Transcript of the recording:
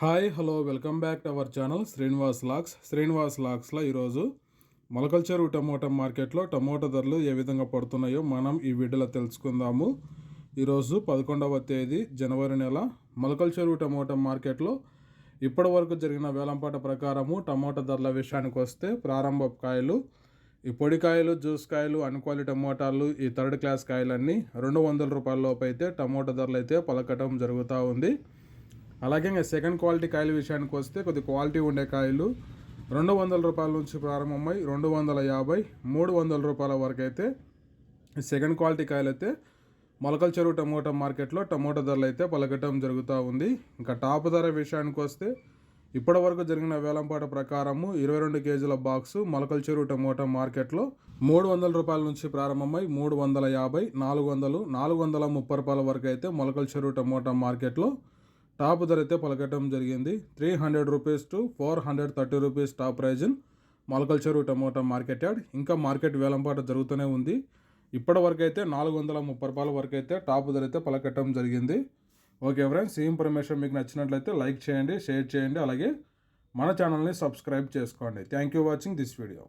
Hi hello welcome back to our channel Srinivas lakhs. Srinivas లాక్స్లో ఈరోజు మొలకల టమోటా మార్కెట్లో టమోటా ధరలు ఏ విధంగా పడుతున్నాయో మనం ఈ వీడియోలో తెలుసుకుందాము. ఈరోజు పదకొండవ తేదీ జనవరి నెల. మొలకల టమోటా మార్కెట్లో ఇప్పటి వరకు జరిగిన వేలంపాట ప్రకారము టమోటా ధరల విషయానికి వస్తే ప్రారంభ కాయలు ఈ పొడి కాయలు జ్యూస్ కాయలు అన్క్వాలిటీ టమోటాలు ఈ థర్డ్ క్లాస్ కాయలన్నీ రెండు వందల రూపాయల లోపు అయితే టమోటా ధరలు అయితే పలకటం జరుగుతూ ఉంది. అలాగే ఇంకా సెకండ్ క్వాలిటీ కాయల విషయానికి వస్తే కొద్ది క్వాలిటీ ఉండే కాయలు రెండు వందల రూపాయల నుంచి ప్రారంభమై రెండు వందల యాభై మూడు వందల రూపాయల వరకు అయితే సెకండ్ క్వాలిటీ కాయలు అయితే మొలకల చెరువు టమోటా మార్కెట్లో టమోటా ధరలు అయితే పలకటం జరుగుతూ ఉంది. ఇంకా టాప్ ధర విషయానికి వస్తే ఇప్పటి వరకు జరిగిన వేలంపాట ప్రకారము ఇరవై రెండు కేజీల బాక్సు మొలకల చెరువు టమోటా మార్కెట్లో మూడు వందల రూపాయల నుంచి ప్రారంభమై మూడు వందల యాభై నాలుగు వందలు నాలుగు వందల ముప్పై రూపాయల వరకు అయితే మొలకల చెరువు టమోటా మార్కెట్లో టాప్ ధర అయితే పలకటం జరిగింది. Three hundred rupees to four hundred thirty rupees top prize in చెరువు టమోటా మార్కెట్ యార్డ్. ఇంకా మార్కెట్ వేలంపాట జరుగుతూనే ఉంది. ఇప్పటి వరకు అయితే నాలుగు వందల ముప్పై రూపాయల వరకు అయితే టాప్ ధర అయితే పలకటం జరిగింది. ఓకే ఫ్రెండ్స్ ఈ ఇన్ఫర్మేషన్ మీకు నచ్చినట్లయితే లైక్ చేయండి షేర్ చేయండి అలాగే మన ఛానల్ని సబ్స్క్రైబ్ చేసుకోండి. Thank you watching this video.